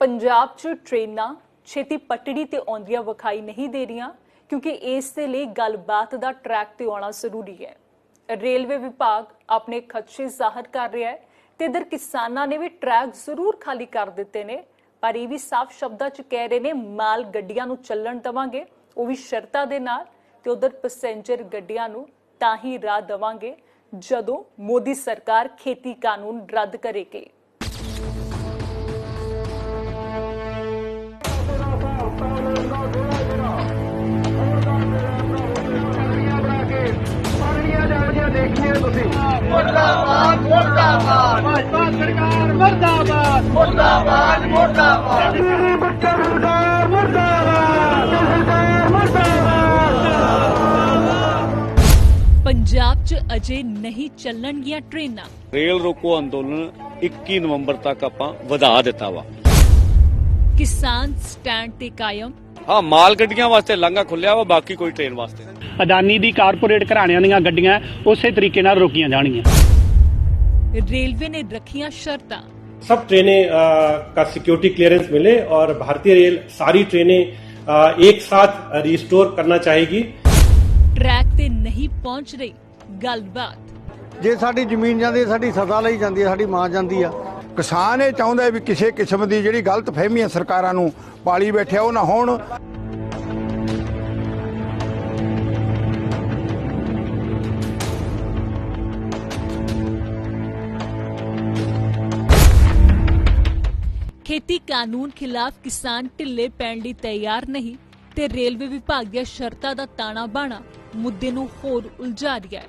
ਪੰਜਾਬ 'ਚ ਟ੍ਰੇਨਾਂ ਛੇਤੀ ਪਟੜੀ ਤੇ ਆਉਂਦੀਆਂ ਵਿਖਾਈ ਨਹੀਂ ਦੇ ਰਹੀਆਂ, ਕਿਉਂਕਿ ਇਸ ਦੇ ਲਈ ਗੱਲਬਾਤ ਦਾ ਟਰੈਕ ਤੇ ਆਉਣਾ ਜ਼ਰੂਰੀ ਹੈ। ਰੇਲਵੇ ਵਿਭਾਗ ਆਪਣੇ ਖਦਸ਼ੇ ਜ਼ਾਹਰ ਕਰ ਰਿਹਾ ਹੈ ਤੇ ਇਧਰ ਕਿਸਾਨਾਂ ਨੇ ਵੀ ਟਰੈਕ ਜ਼ਰੂਰ ਖਾਲੀ ਕਰ ਦਿੱਤੇ ਨੇ, ਪਰ ਇਹ ਵੀ ਸਾਫ਼ ਸ਼ਬਦਾਂ 'ਚ ਕਹਿ ਰਹੇ ਨੇ, ਮਾਲ ਗੱਡੀਆਂ ਨੂੰ ਚੱਲਣ ਦਵਾਂਗੇ, ਉਹ ਵੀ ਸ਼ਰਤਾਂ ਦੇ ਨਾਲ ਤੇ ਉਧਰ ਪੈਸੇਂਜਰ ਗੱਡੀਆਂ ਨੂੰ ਤਾਂ ਹੀ ਰਾਹ ਦਵਾਂਗੇ ਜਦੋਂ ਮੋਦੀ ਸਰਕਾਰ ਖੇਤੀ ਕਾਨੂੰਨ ਰੱਦ ਕਰੇਗੀ। ਮੁਰਦਾਬਾਦ ਮੁਰਦਾਬਾਦ। ਭਾਜਪਾ ਸਰਕਾਰ ਮੁਰਦਾਬਾਦ। ਮੁਰਦਾਬਾਦ ਮੁਰਦਾਬਾਦ। ਸਰਕਾਰ ਮੁਰਦਾਬਾਦ। ਸਰਕਾਰ ਮੁਰਦਾਬਾਦ। ਪੰਜਾਬ 'ਚ ਅਜੇ ਨਹੀਂ ਚੱਲਣਗੀਆਂ ਟ੍ਰੇਨਾਂ। ਰੇਲ ਰੋਕੋ ਅੰਦੋਲਨ 21 ਨਵੰਬਰ ਤੱਕ ਆਪਾਂ ਵਧਾ ਦਿੱਤਾ ਵਾ। ਕਿਸਾਨ ਸਟੈਂਡ ਤੇ ਕਾਇਮ। ਹਾਂ ਮਾਲ ਗੱਡੀਆਂ ਵਾਸਤੇ ਲਾਂਘਾ ਖੁੱਲਿਆ ਵਾ ਬਾਕੀ ਕੋਈ ਟ੍ਰੇਨ ਵਾਸਤੇ ਨਹੀਂ। ਅਦਾਨੀ ਦੀ ਕਾਰਪੋਰੇਟ ਘਰਾਣਿਆਂ ਦੀਆਂ ਗੱਡੀਆਂ ਉਸੇ ਤਰੀਕੇ ਨਾਲ ਰੋਕੀਆਂ ਜਾਣਗੀਆਂ ਰੇਲਵੇ ਨੇ ਰੱਖੀਆਂ ਸ਼ਰਤਾਂ सब ट्रेनें अ, का सिक्योरिटी क्लियरेंस मिले और भारतीय रेल सारी ट्रेनें अ, एक साथ रिस्टोर करना चाहेगी ਟਰੈਕ ਤੇ ਨਹੀਂ ਪਹੁੰਚ ਰਹੀ ਗੱਲਬਾਤ ਜੇ ਸਾਡੀ ਜ਼ਮੀਨ ਜਾਂਦੀ ਹੈ, ਸਾਡੀ ਸਜ਼ਾ ਲਈ ਜਾਂਦੀ ਹੈ ਸਾਡੀ ਮਾਂ ਜਾਂਦੀ ਆ ਕਿਸਾਨ ਇਹ ਚਾਹੁੰਦਾ ਹੈ ਵੀ ਕਿਸੇ ਕਿਸਮ ਦੀ ਜਿਹੜੀ ਗਲਤ ਫਹਿਮੀਆਂ ਸਰਕਾਰਾਂ ਨੂੰ ਪਾਲੀ ਬੈਠਿਆ ਉਹ ਨਾ ਹੋਣ ਖੇਤੀ ਕਾਨੂੰਨ ਖਿਲਾਫ ਕਿਸਾਨ ਢਿੱਲੇ ਪੈਣ ਲਈ ਤਿਆਰ ਨਹੀਂ ਤੇ ਰੇਲਵੇ ਵਿਭਾਗ ਦੀਆਂ ਸ਼ਰਤਾਂ ਦਾ ਤਾਣਾ ਬਾਣਾ ਮੁੱਦੇ ਨੂੰ ਹੋਰ ਉਲਝਾ ਰਿਹਾ ਹੈ।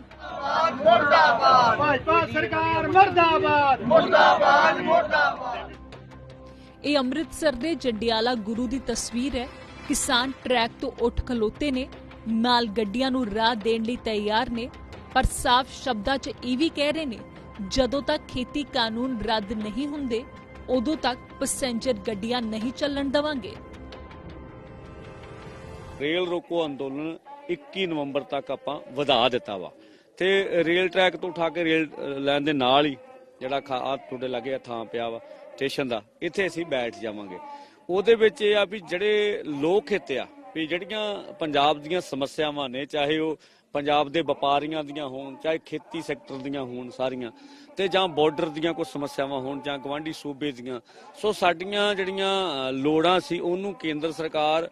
ਭਾਜਪਾ ਸਰਕਾਰ ਮੁਰਦਾਬਾਦ। ਮੁਰਦਾਬਾਦ ਮੁਰਦਾਬਾਦ। ਇਹ ਅੰਮ੍ਰਿਤਸਰ ਦੇ ਜੰਡਿਆਲਾ ਗੁਰੂ ਦੀ ਤਸਵੀਰ ਹੈ। ਕਿਸਾਨ ਟਰੈਕ ਤੋਂ ਉੱਠ ਖਲੋਤੇ ਨੇ ਮਾਲ ਗੱਡੀਆਂ ਨੂੰ ਰਾਹ ਦੇਣ ਲਈ ਤਿਆਰ ਨੇ ਪਰ ਸਾਫ਼ ਸ਼ਬਦਾਂ 'ਚ ਇਹ ਵੀ ਕਹਿ ਰਹੇ ਨੇ ਜਦੋਂ ਤੱਕ ਖੇਤੀ ਕਾਨੂੰਨ ਰੱਦ ਨਹੀਂ ਹੁੰਦੇ ਉਦੋਂ ਤੱਕ ਪੈਸੇਂਜਰ ਗੱਡੀਆਂ ਨਹੀਂ ਚੱਲਣ ਦਵਾਂਗੇ। ਰੇਲ ਰੋਕੋ ਅੰਦੋਲਨ 21 ਨਵੰਬਰ ਤੱਕ ਆਪਾਂ ਵਧਾ ਦਿੱਤਾ ਵਾ। ਤੇ ਰੇਲ ਟਰੈਕ ਤੋਂ ਉਠਾ ਕੇ ਰੇਲ ਲਾਈਨ ਦੇ ਨਾਲ ਹੀ ਜਿਹੜਾ ਖਾ ਤੁਹਾਡੇ ਲੱਗੇ ਥਾਂ ਪਿਆ ਵਾ, ਸਟੇਸ਼ਨ ਦਾ, ਇੱਥੇ ਅਸੀਂ ਬੈਠ ਜਾਵਾਂਗੇ। ਉਹਦੇ ਵਿੱਚ ਇਹ ਆ ਵੀ ਜਿਹੜੇ ਲੋਕ ਹਿੱਤ ਆ, ਵੀ ਜਿਹੜੀਆਂ ਪੰਜਾਬ ਦੀਆਂ ਸਮੱਸਿਆਵਾਂ ਨੇ, ਚਾਹੇ ਉਹ ਪੰਜਾਬ ਦੇ ਵਪਾਰੀਆਂ ਦੀਆਂ ਹੋਣ, ਚਾਹੇ ਖੇਤੀ ਸੈਕਟਰ ਦੀਆਂ ਹੋਣ ਸਾਰੀਆਂ, ਤੇ ਜਾਂ ਬਾਰਡਰ ਦੀਆਂ ਕੋਈ ਸਮੱਸਿਆਵਾਂ ਹੋਣ, ਜਾਂ ਗਵਾਂਢੀ ਸੂਬੇ ਦੀਆਂ। ਸੋ ਸਾਡੀਆਂ ਜਿਹੜੀਆਂ ਲੋੜਾਂ ਸੀ, ਉਹਨੂੰ ਕੇਂਦਰ ਸਰਕਾਰ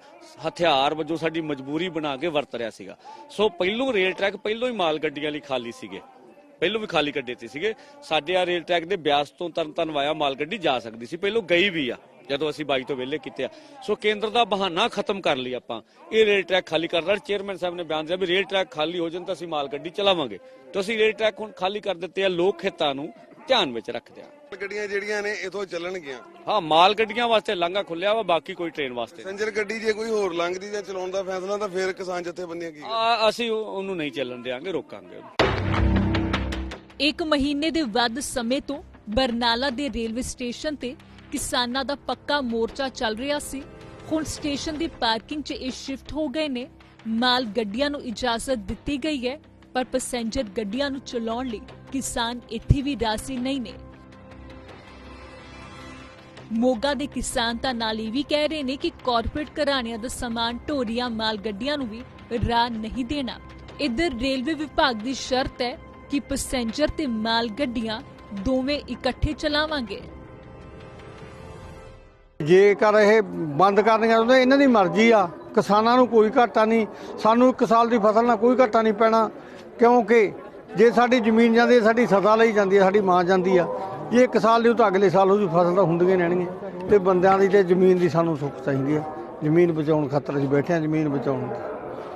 ਹਥਿਆਰ ਵਜੋਂ ਸਾਡੀ ਮਜਬੂਰੀ ਬਣਾ ਕੇ ਵਰਤ ਰਿਹਾ ਸੀਗਾ। ਸੋ ਪਹਿਲੋਂ ਰੇਲ ਟਰੈਕ ਪਹਿਲੋਂ ਹੀ ਮਾਲ ਗੱਡੀਆਂ ਲਈ ਖਾਲੀ ਸੀਗੇ। ਪਹਿਲੋਂ ਵੀ ਖਾਲੀ ਕੱਢੇ ਤੇ ਸੀਗੇ। ਸਾਡੇ ਆ ਰੇਲ ਟਰੈਕ ਦੇ ਬਿਆਸ ਤੋਂ ਤਰਨਤਨ ਵਾਇਆ ਮਾਲ ਗੱਡੀ ਜਾ ਸਕਦੀ ਸੀ। ਪਹਿਲੋਂ ਗਈ ਵੀ ਆ। ਜਦੋਂ ਅਸੀਂ ਬਾਈ ਤੋਂ ਵਿਹਲੇ ਕੀਤੇ ਆ। ਸੋ ਕੇਂਦਰ ਦਾ ਬਹਾਨਾ ਖਤਮ ਕਰ ਲਈ ਆਪਾਂ। ਇਹ ਰੇਲ ਟਰੈਕ ਖਾਲੀ ਕਰ ਰਿਹਾ ਚੇਅਰਮੈਨ ਸਾਹਿਬ ਨੇ ਬਿਆਨ ਦਿੱਤਾ ਵੀ ਰੇਲ ਟਰੈਕ ਖਾਲੀ ਹੋ ਜਾਣ ਤਾਂ ਅਸੀਂ ਮਾਲ ਗੱਡੀ ਚਲਾਵਾਂਗੇ। ਤਾਂ ਅਸੀਂ ਰੇਲ ਟਰੈਕ ਹੁਣ ਖਾਲੀ ਕਰ ਦਿੱਤੇ ਆ। ਲੋਕ ਹਿੱਤਾਂ ਨੂੰ ਧਿਆਨ ਵਿੱਚ ਰੱਖਦੇ ਆ। ਗੱਡੀਆਂ ਜਿਹੜੀਆਂ ਨੇ ਇਥੋਂ ਚੱਲਣਗੀਆਂ। ਹਾਂ ਮਾਲ ਗੱਡੀਆਂ ਵਾਸਤੇ ਲਾਂਘਾ ਖੁੱਲਿਆ ਵਾ ਬਾਕੀ ਕੋਈ ਟ੍ਰੇਨ ਵਾਸਤੇ। ਪੈਸੇਂਜਰ ਗੱਡੀ ਜੇ ਕੋਈ ਹੋਰ ਲੰਘਦੀ ਜਾਂ ਚਲਾਉਣ ਦਾ ਫੈਸਲਾ ਤਾਂ ਫਿਰ ਕਿਸਾਨ ਜਥੇਬੰਦੀਆਂ ਕੀ ਆ, ਅਸੀਂ ਉਹ- ਉਹਨੂੰ ਨਹੀਂ ਚੱਲਣ ਦੇਾਂਗੇ ਰੋਕਾਂਗੇ। ਇੱਕ ਮਹੀਨੇ ਦੇ ਵੱਧ ਸਮੇਂ ਤੋਂ ਬਰਨਾਲਾ ਦੇ ਰੇਲਵੇ ਸਟੇਸ਼ਨ ਤੇ ਕਿਸਾਨਾਂ ਦਾ ਪੱਕਾ ਮੋਰਚਾ ਚੱਲ ਰਿਹਾ ਸੀ। ਹੁਣ ਸਟੇਸ਼ਨ ਦੀ ਪਾਰਕਿੰਗ 'ਚ ਇਹ ਸ਼ਿਫਟ ਹੋ ਗਏ ਨੇ। ਮਾਲ ਗੱਡੀਆਂ ਨੂੰ ਇਜਾਜ਼ਤ ਦਿੱਤੀ ਗਈ ਹੈ, ਪਰ ਪੈਸੇਂਜਰ ਗੱਡੀਆਂ ਨੂੰ ਚਲਾਉਣ ਲਈ ਕਿਸਾਨ ਇੱਥੇ ਵੀ ਰਾਜ਼ੀ ਨਹੀਂ ਨੇ। ਮੋਗਾ ਦੇ ਕਿਸਾਨ ਤਾਂ ਨਾਲ ਇਹ ਵੀ ਕਹਿ ਰਹੇ ਨੇ ਕਿ ਕਾਰਪੋਰੇਟ ਘਰਾਣਿਆਂ ਦਾ ਸਮਾਨ ਢੋਰੀਆਂ ਮਾਲ ਗੱਡੀਆਂ ਨੂੰ ਵੀ ਰਾਹ ਨਹੀਂ ਦੇਣਾ। ਇੱਧਰ ਰੇਲਵੇ ਵਿਭਾਗ ਦੀ ਸ਼ਰਤ ਹੈ ਕਿ ਪੈਸੇਂਜਰ ਤੇ ਮਾਲ ਗੱਡੀਆਂ ਦੋਵੇਂ ਇਕੱਠੇ ਚਲਾਵਾਂਗੇ। ਜੇਕਰ ਇਹ ਬੰਦ ਕਰਨੀਆਂ ਚਾਹੁੰਦੇ ਇਹਨਾਂ ਦੀ ਮਰਜ਼ੀ ਆ। ਕਿਸਾਨਾਂ ਨੂੰ ਕੋਈ ਘਾਟਾ ਨਹੀਂ। ਸਾਨੂੰ ਇੱਕ ਸਾਲ ਦੀ ਫਸਲ ਨਾਲ ਕੋਈ ਘਾਟਾ ਨਹੀਂ ਪੈਣਾ। ਕਿਉਂਕਿ ਜੇ ਸਾਡੀ ਜ਼ਮੀਨ ਜਾਂਦੀ ਹੈ, ਸਾਡੀ ਸਦਾ ਲਈ ਜਾਂਦੀ ਹੈ ਸਾਡੀ ਮਾਂ ਜਾਂਦੀ ਆ। ਜੇ ਇੱਕ ਸਾਲ ਦੀ ਉਹ ਤਾਂ ਅਗਲੇ ਸਾਲ ਉਹਦੀ ਫਸਲ ਤਾਂ ਹੁੰਦੀਆਂ ਰਹਿਣਗੀਆਂ। ਤੇ ਬੰਦਿਆਂ ਦੀ ਤੇ ਜ਼ਮੀਨ ਦੀ ਸਾਨੂੰ ਸੁੱਖ ਚਾਹੀਦੀ ਆ। ਜ਼ਮੀਨ ਬਚਾਉਣ ਖਾਤਰ ਅਸੀਂ ਬੈਠੇ ਆ ਜ਼ਮੀਨ ਬਚਾਉਣ ਦੀ।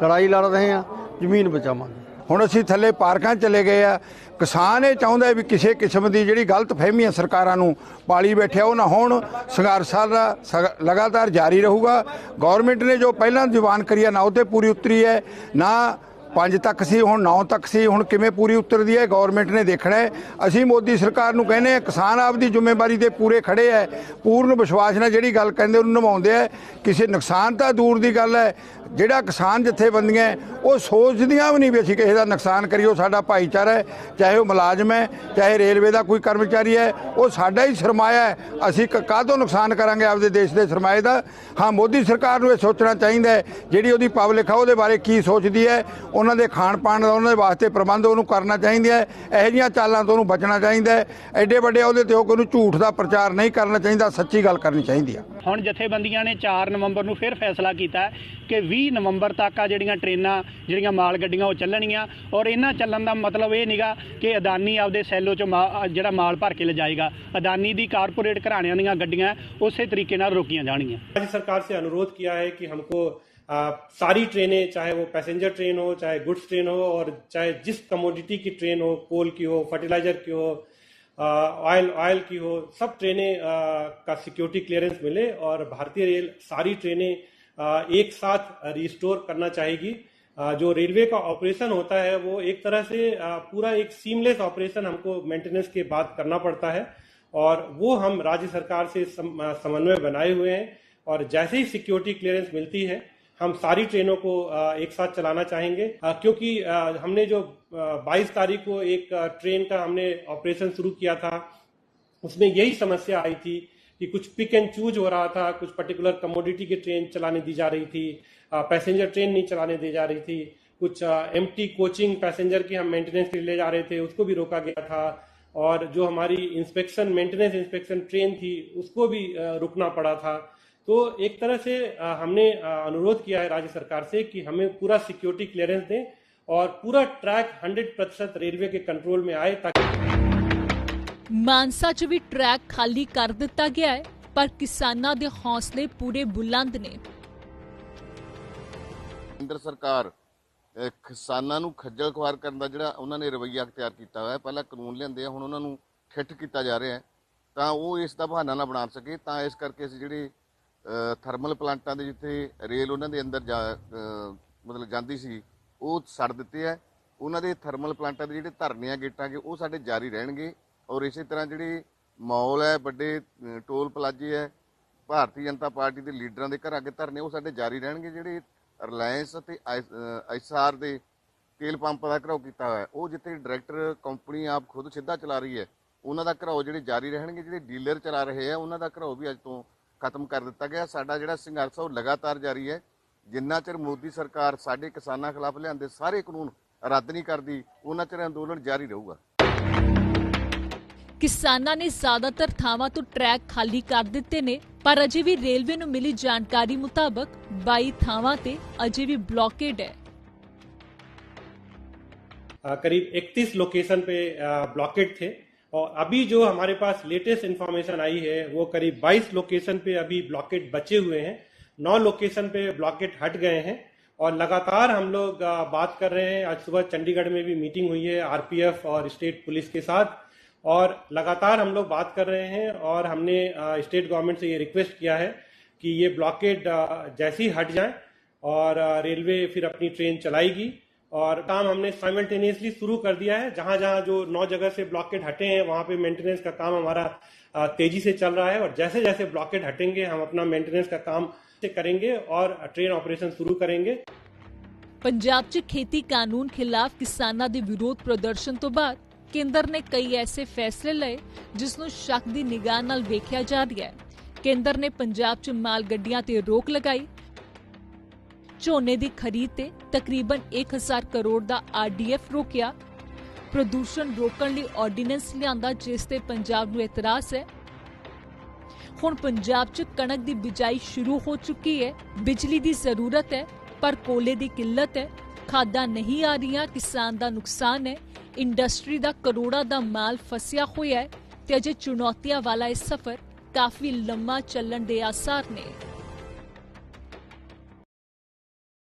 ਲੜਾਈ ਲੜ ਰਹੇ ਆ ਜ਼ਮੀਨ ਬਚਾਵਾਂਗੇ। ਹੁਣ ਅਸੀਂ ਥੱਲੇ ਪਾਰਕਾਂ 'ਚ ਚਲੇ ਗਏ ਆ। ਕਿਸਾਨ ਇਹ ਚਾਹੁੰਦਾ ਵੀ ਕਿਸੇ ਕਿਸਮ ਦੀ ਜਿਹੜੀ ਗਲਤ ਫਹਿਮੀਆਂ ਸਰਕਾਰਾਂ ਨੂੰ ਪਾਲੀ ਬੈਠਿਆ ਉਹ ਨਾ ਹੋਣ। ਸੰਘਰਸ਼ ਦਾ ਸਗ- ਲਗਾਤਾਰ ਜਾਰੀ ਰਹੂਗਾ। ਗਵਰਨਮੈਂਟ ਨੇ ਜੋ ਪਹਿਲਾਂ ਜਵਾਨ ਕਰੀਆ ਨਾ ਉਹ ਤੇ ਪੂਰੀ ਉਤਰੀ ਹੈ, ਨਾ ਪੰਜ ਤੱਕ ਸੀ, ਹੁਣ 9 ਤੱਕ ਸੀ, ਹੁਣ ਕਿਵੇਂ ਪੂਰੀ ਉਤਰਦੀ ਹੈ, ਗਵਰਨਮੈਂਟ ਨੇ ਦੇਖਣਾ ਹੈ। ਅਸੀਂ ਮੋਦੀ ਸਰਕਾਰ ਨੂੰ ਕਹਿੰਦੇ ਆ ਕਿਸਾਨ ਆਪਦੀ ਜ਼ਿੰਮੇਵਾਰੀ ਦੇ ਪੂਰੇ ਖੜੇ ਹੈ। ਪੂਰਨ ਵਿਸ਼ਵਾਸ ਨਾਲ ਜਿਹੜੀ ਗੱਲ ਕਹਿੰਦੇ, ਉਹਨੂੰ ਨਿਭਾਉਂਦੇ ਆ ਕਿਸੇ ਨੁਕਸਾਨ ਤਾਂ ਦੂਰ ਦੀ ਗੱਲ ਹੈ ਜਿਹੜਾ ਕਿਸਾਨ ਜਥੇਬੰਦੀਆਂ ਉਹ ਸੋਚਦੀਆਂ ਵੀ ਨਹੀਂ ਵੀ ਅਸੀਂ ਕਿਸੇ ਦਾ ਨੁਕਸਾਨ ਕਰੀਏ, ਉਹ ਸਾਡਾ ਭਾਈਚਾਰਾ ਹੈ, ਚਾਹੇ ਉਹ ਮੁਲਾਜ਼ਮ ਹੈ, ਚਾਹੇ ਰੇਲਵੇ ਦਾ ਕੋਈ ਕਰਮਚਾਰੀ ਹੈ, ਉਹ ਸਾਡਾ ਹੀ ਸਰਮਾਇਆ ਹੈ, ਅਸੀਂ ਕ- ਕਾਹਤੋਂ ਨੁਕਸਾਨ ਕਰਾਂਗੇ ਆਪਦੇ ਦੇਸ਼ ਦੇ ਸਰਮਾਏ ਦਾ? ਹਾਂ, ਮੋਦੀ ਸਰਕਾਰ ਨੂੰ ਇਹ ਸੋਚਣਾ ਚਾਹੀਦਾ ਹੈ, ਜਿਹੜੀ ਉਹਦੀ ਪਬਲਿਕ ਆ, ਉਹਦੇ ਬਾਰੇ ਕੀ ਸੋਚਦੀ ਹੈ, ਉਹਨਾਂ ਦੇ ਖਾਣ ਪਾਣ ਦਾ, ਉਹਨਾਂ ਦੇ ਵਾਸਤੇ ਪ੍ਰਬੰਧ ਉਹਨੂੰ ਕਰਨਾ ਚਾਹੀਦਾ ਹੈ, ਇਹੋ ਜਿਹੀਆਂ ਚਾਲਾਂ ਤੋਂ ਉਹਨੂੰ ਬਚਣਾ ਚਾਹੀਦਾ ਹੈ, ਐਡੇ ਵੱਡੇ ਉਹਦੇ ਤੇ ਉਹ ਕੋਈ ਝੂਠ ਦਾ ਪ੍ਰਚਾਰ ਨਹੀਂ ਕਰਨਾ ਚਾਹੀਦਾ, ਸੱਚੀ ਗੱਲ ਕਰਨੀ ਚਾਹੀਦੀ ਹੈ ਹੁਣ ਜਥੇਬੰਦੀਆਂ ਨੇ 4 ਨਵੰਬਰ ਨੂੰ ਫਿਰ ਫੈਸਲਾ ਕੀਤਾ ਹੈ ਕਿ 20 ਨਵੰਬਰ ਤੱਕ ਆ ਜਿਹੜੀਆਂ ਟ੍ਰੇਨਾਂ ਜਿਹੜੀਆਂ ਮਾਲ ਗੱਡੀਆਂ ਉਹ ਚੱਲਣਗੀਆਂ ਔਰ ਇਹਨਾਂ ਚੱਲਣ ਦਾ ਮਤਲਬ ਇਹ ਨਹੀਂਗਾ ਕਿ ਅਦਾਨੀ ਆਪਦੇ ਸੈਲੋ ਚੋਂ ਮਾ- ਜਿਹੜਾ ਮਾਲ ਭਰ ਕੇ ਲਿਜਾਏਗਾ ਅਦਾਨੀ ਦੀ ਕਾਰਪੋਰੇਟ ਘਰਾਣਿਆਂ ਦੀਆਂ ਗੱਡੀਆਂ ਉਸੇ ਤਰੀਕੇ ਨਾਲ ਰੋਕੀਆਂ ਜਾਣਗੀਆਂ राज्य सरकार से अनुरोध किया है कि हमको आ, सारी ट्रेनें चाहे वो पैसेंजर ट्रेन हो चाहे गुड्स ट्रेन हो और चाहे जिस कमोडिटी की ट्रेन हो कोल की हो फर्टिलाइजर की हो ऑयल ऑयल की हो, सब ट्रेनें का सिक्योरिटी क्लियरेंस मिले और भारतीय रेल सारी ट्रेनें एक साथ रिस्टोर करना चाहेगी। जो रेलवे का ऑपरेशन होता है, वो एक तरह से पूरा एक सीमलेस ऑपरेशन हमको मेंटेनेंस के बाद करना पड़ता है और वो हम राज्य सरकार से समन्वय बनाए हुए हैं और जैसे ही सिक्योरिटी क्लियरेंस मिलती है हम सारी ट्रेनों को एक साथ चलाना चाहेंगे। क्योंकि हमने जो 22 तारीख को एक ट्रेन का हमने ऑपरेशन शुरू किया था, उसमें यही समस्या आई थी कि कुछ पिक एंड चूज़ हो रहा था, कुछ पर्टिकुलर कमोडिटी की ट्रेन चलाने दी जा रही थी पैसेंजर ट्रेन नहीं चलाने दी जा रही थी, कुछ एम कोचिंग पैसेंजर की हम मेंटेनेंस के लिए ले जा रहे थे, उसको भी रोका गया था, और जो हमारी इंस्पेक्शन मेंटेनेंस इंस्पेक्शन ट्रेन थी, उसको भी रुकना पड़ा था। तो एक तरह से अ, हमने अ, अनुरोध किया है राज्य सरकार से कि हमें पूरा सिक्योरिटी क्लियरेंस दें और पूरा ट्रैक 100 प्रतिशत रेलवे के कंट्रोल में आए ताकि ਮਾਨਸਾ 'ਚ ਵੀ ਟਰੈਕ ਖਾਲੀ ਕਰ ਦਿੱਤਾ ਗਿਆ ਹੈ ਪਰ ਕਿਸਾਨਾਂ ਦੇ ਹੌਸਲੇ ਪੂਰੇ ਬੁਲੰਦ ਨੇ ਕੇਂਦਰ ਸਰਕਾਰ ਅਹ, ਕਿਸਾਨਾਂ ਨੂੰ ਖੱਜਲ ਖੁਆਰ ਕਰਨ ਦਾ ਜਿਹੜਾ ਉਹਨਾਂ ਨੇ ਰਵੱਈਆ ਅਖਤਿਆਰ ਕੀਤਾ ਹੋਇਆ ਹੈ ਪਹਿਲਾਂ ਕਾਨੂੰਨ ਲਿਆਂਦੇ ਆ ਹੁਣ ਉਹਨਾਂ ਨੂੰ ਖਿੱਟ ਕੀਤਾ ਜਾ ਰਿਹਾ ਹੈ ਤਾਂ ਉਹ ਇਸ ਦਾ ਬਹਾਨਾ ਨਾ ਬਣਾ ਸਕੇ ਤਾਂ ਇਸ ਕਰਕੇ ਅਸੀਂ ਜਿਹੜੇ ਅਹ, ਥਰਮਲ ਪਲਾਂਟਾਂ ਦੇ ਜਿੱਥੇ ਰੇਲ ਉਹਨਾਂ ਦੇ ਅੰਦਰ ਜਾ ਮਤਲਬ ਜਾਂਦੀ ਸੀ ਉਹ ਛੱਡ ਦਿੱਤੇ ਆ। ਉਹਨਾਂ ਦੇ ਥਰਮਲ ਪਲਾਂਟਾਂ ਦੇ ਜਿਹੜੇ ਧਰਨੇ ਆ ਗੇਟਾਂ ਕੇ ਉਹ ਸਾਡੇ ਜਾਰੀ ਰਹਿਣਗੇ। ਔਰ ਇਸੇ ਤਰ੍ਹਾਂ ਜਿਹੜੇ ਮੌਲ ਹੈ, ਵੱਡੇ ਟੋਲ ਪਲਾਜ਼ੇ ਹੈ, ਭਾਰਤੀ ਜਨਤਾ ਪਾਰਟੀ ਦੇ ਲੀਡਰਾਂ ਦੇ ਘਰ ਅੱਗੇ ਧਰਨੇ, ਉਹ ਸਾਡੇ ਜਾਰੀ ਰਹਿਣਗੇ। ਜਿਹੜੇ ਰਿਲਾਇੰਸ ਅਤੇ ਆਈਐਸਆਰ ਦੇ ਤੇਲ ਪੰਪ ਦਾ ਘਰਾਓ ਕੀਤਾ ਹੋਇਆ, ਉਹ ਜਿੱਥੇ ਡਾਇਰੈਕਟਰ ਕੰਪਨੀ ਆਪ ਖੁਦ ਸਿੱਧਾ ਚਲਾ ਰਹੀ ਹੈ, ਉਹਨਾਂ ਦਾ ਘਰਾਓ ਜਿਹੜੇ ਜਾਰੀ ਰਹਿਣਗੇ, ਜਿਹੜੇ ਡੀਲਰ ਚਲਾ ਰਹੇ ਆ, ਉਹਨਾਂ ਦਾ ਘਰਾਓ ਵੀ ਅੱਜ ਤੋਂ ਖਤਮ ਕਰ ਦਿੱਤਾ ਗਿਆ ਸਾਡਾ ਜਿਹੜਾ ਸੰਘਰਸ਼ ਆ ਉਹ ਲਗਾਤਾਰ ਜਾਰੀ ਹੈ ਜਿੰਨਾ ਚਿਰ ਮੋਦੀ ਸਰਕਾਰ ਸਾਡੇ ਕਿਸਾਨਾਂ ਖਿਲਾਫ ਲਿਆਂਦੇ ਸਾਰੇ ਕਾਨੂੰਨ ਰੱਦ ਨਹੀਂ ਕਰਦੀ ਉਹਨਾਂ ਚਿਰ ਅੰਦੋਲਨ ਜਾਰੀ ਰਹੂਗਾ ਕਿਸਾਨਾਂ ਨੇ ਜ਼ਿਆਦਾਤਰ ਥਾਵਾਂ ਤੋਂ ਟਰੈਕ ਖਾਲੀ ਕਰ ਦਿੱਤੇ ਨੇ ਪਰ ਅਜੇ ਵੀ ਰੇਲਵੇ ਨੂੰ ਮਿਲੀ ਜਾਣਕਾਰੀ ਮੁਤਾਬਕ 22 ਥਾਵਾਂ ਤੇ ਅਜੇ ਵੀ ਬਲੌਕੇਡ ਹੈ आ, करीब 31 लोकेशन पे ब्लॉकेड थे और अभी जो हमारे पास लेटेस्ट इंफॉर्मेशन आई है, वो करीब 22 लोकेशन पे अभी ब्लॉकेड बचे हुए हैं। नौ लोकेशन पे ब्लॉकेड हट गए हैं और लगातार हम लोग बात कर रहे हैं। आज सुबह चंडीगढ़ में भी मीटिंग हुई है आरपीएफ और स्टेट पुलिस के साथ और लगातार हम लोग बात कर रहे हैं और हमने स्टेट गवर्नमेंट से ये रिक्वेस्ट किया है कि ये ब्लॉकेट जैसे ही हट जाए और रेलवे फिर अपनी ट्रेन चलाएगी। और काम हमने साइमल्टेनियसली शुरू कर दिया है जहां जहां जो नौ जगह से ब्लॉकेट हटे हैं वहां पे मेंटेनेंस का काम हमारा आ, तेजी से चल रहा है और जैसे जैसे ब्लॉकेट हटेंगे हम अपना मेंटेनेंस का काम से करेंगे और ट्रेन ऑपरेशन शुरू करेंगे ਪੰਜਾਬ 'ਚ ਖੇਤੀ ਕਾਨੂੰਨ ਖਿਲਾਫ ਕਿਸਾਨਾਂ ਦੇ ਵਿਰੋਧ ਪ੍ਰਦਰਸ਼ਨ ਤੋਂ ਬਾਅਦ ਕੇਂਦਰ ਨੇ ਕਈ ਐਸੇ ਫੈਸਲੇ ਲਏ ਜਿਸ ਨੂੰ ਸ਼ੱਕ ਦੀ ਨਿਗਾਹ ਨਾਲ ਵੇਖਿਆ ਜਾ ਰਿਹਾ ਹੈ ਕੇਂਦਰ ਨੇ ਪੰਜਾਬ 'ਚ ਮਾਲ ਗੱਡੀਆਂ ਤੇ ਰੋਕ ਲਗਾਈ ਝੋਨੇ ਦੀ ਖਰੀਦ ਤੇ ਤਕਰੀਬਨ 1000 ਕਰੋੜ ਦਾ ਆਰਡੀਐਫ ਰੋਕਿਆ। ਪ੍ਰਦੂਸ਼ਣ ਰੋਕਣ ਲਈ ਆਰਡੀਨੈਂਸ ਲਿਆਂਦਾ, ਜਿਸ ਤੇ ਪੰਜਾਬ ਨੂੰ ਇਤਰਾਜ਼ ਹੈ। ਹੁਣ ਪੰਜਾਬ 'ਚ ਕਣਕ ਦੀ ਬਿਜਾਈ ਸ਼ੁਰੂ ਹੋ ਚੁੱਕੀ ਹੈ। ਬਿਜਲੀ ਦੀ ਜ਼ਰੂਰਤ ਹੈ, ਪਰ ਕੋਲੇ ਦੀ ਕਿੱਲਤ ਹੈ। ਖਾਦਾਂ ਨਹੀਂ ਆ ਰਹੀਆਂ, ਕਿਸਾਨ ਦਾ ਨੁਕਸਾਨ ਹੈ। ਇੰਡਸਟਰੀ ਦਾ ਕਰੋੜਾਂ ਦਾ ਮਾਲ ਫਸਿਆ ਹੋਇਆ ਹੈ ਤੇ ਅਜੇ ਚੁਣੌਤੀਆਂ ਵਾਲਾ ਇਹ ਸਫ਼ਰ ਕਾਫੀ ਲੰਮਾ ਚੱਲਣ ਦੇ ਆਸਾਰ ਨੇ।